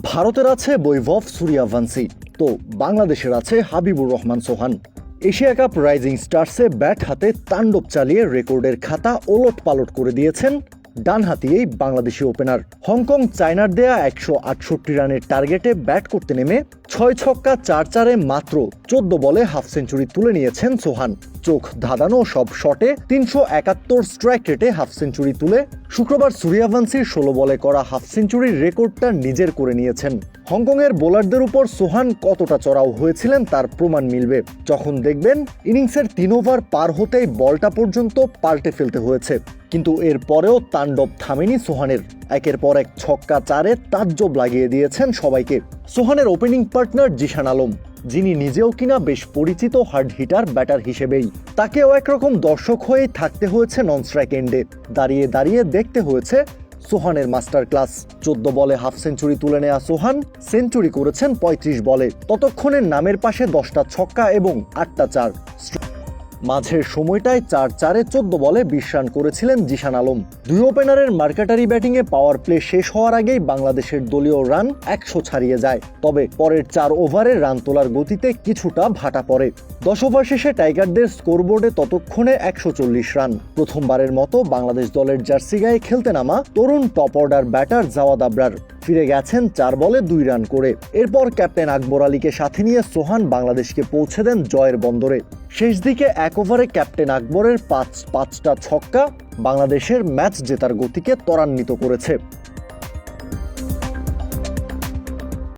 ভারতের আছে বৈভব সূর্যাভান্সি তো বাংলাদেশের আছে Habibur Rahman Sohan Asia cup rising স্টারসে bat হাতে তাণ্ডব চালিয়ে রেকর্ডের খাতা ওলট পালট করে দিয়েছেন ডানহাতি এই বাংলাদেশি ওপেনার। হংকং, চায়নার দেয়া একশো আটষট্টি রানের টার্গেটে ব্যাট করতে নেমে ছয় ছক্কা, চার চারে মাত্র চোদ্দ বলে হাফ সেঞ্চুরি তুলে নিয়েছেন সোহান। চোখ ধাঁধানো সব শটে তিনশো একাত্তর স্ট্রাইক রেটে হাফ সেঞ্চুরি তুলে শুক্রবার সূর্যাভান্সির ষোলো বলে করা হাফ সেঞ্চুরির রেকর্ডটা নিজের করে নিয়েছেন। হংকংয়ের বোলারদের উপর সোহান কতটা চড়াও হয়েছিলেন তার প্রমাণ মিলবে। যখন দেখবেন, ইনিংসের তিন ওভার পার হতেই বলটা পর্যন্ত পাল্টে ফেলতে হয়েছে। কিন্তু এর পরেও তাণ্ডব থামেনি সোহানের। একের পর এক ছক্কা, চারে তাজ্জব লাগিয়ে দিয়েছেন সবাইকে। সোহানের ওপেনিং পার্টনার জিশান আলম, যিনি নিজেও কিনা বেশ পরিচিত হার্ড হিটার ব্যাটার হিসেবেই। তাকেও একরকম দর্শক হয়েই থাকতে হয়েছে নন স্ট্রাইক এন্ডে দাঁড়িয়ে দাঁড়িয়ে দেখতে হয়েছে সোহানের মাস্টার ক্লাস চোদ্দ বলে হাফ সেঞ্চুরি তুলে নেয়া সোহান সেঞ্চুরি করেছেন পঁয়ত্রিশ বলে। ততক্ষণের নামের পাশে দশটা ছক্কা এবং আটটা চার। মাঝের সময়টায় চার চারে চোদ্দ বলে বিশ রান করেছিলেন জিশান আলম। দুই ওপেনারের মার্কাটারি ব্যাটিংয়ে পাওয়ার প্লে শেষ হওয়ার আগেই বাংলাদেশের দলীয় রান একশো ছাড়িয়ে যায়। তবে পরের চার ওভারে রান তোলার গতিতে কিছুটা ভাটা পড়ে। দশ ওভার শেষে টাইগারদের স্কোরবোর্ডে ততক্ষণে একশো চল্লিশ রান। প্রথমবারের মতো বাংলাদেশ দলের জার্সি গায়ে খেলতে নামা তরুণ top order batter Jawad Abrar. ফিরে গেছেন চার বলে দুই রান করে। এরপর ক্যাপ্টেন আকবর আলীকে সাথে নিয়ে সোহান বাংলাদেশকে পৌঁছে দেন জয়ের বন্দরে। শেষ দিকে এক ওভারে ক্যাপ্টেন আকবরের পাঁচ, পাঁচটা ছক্কা বাংলাদেশের ম্যাচ জেতার গতিকে ত্বরান্বিত করেছে।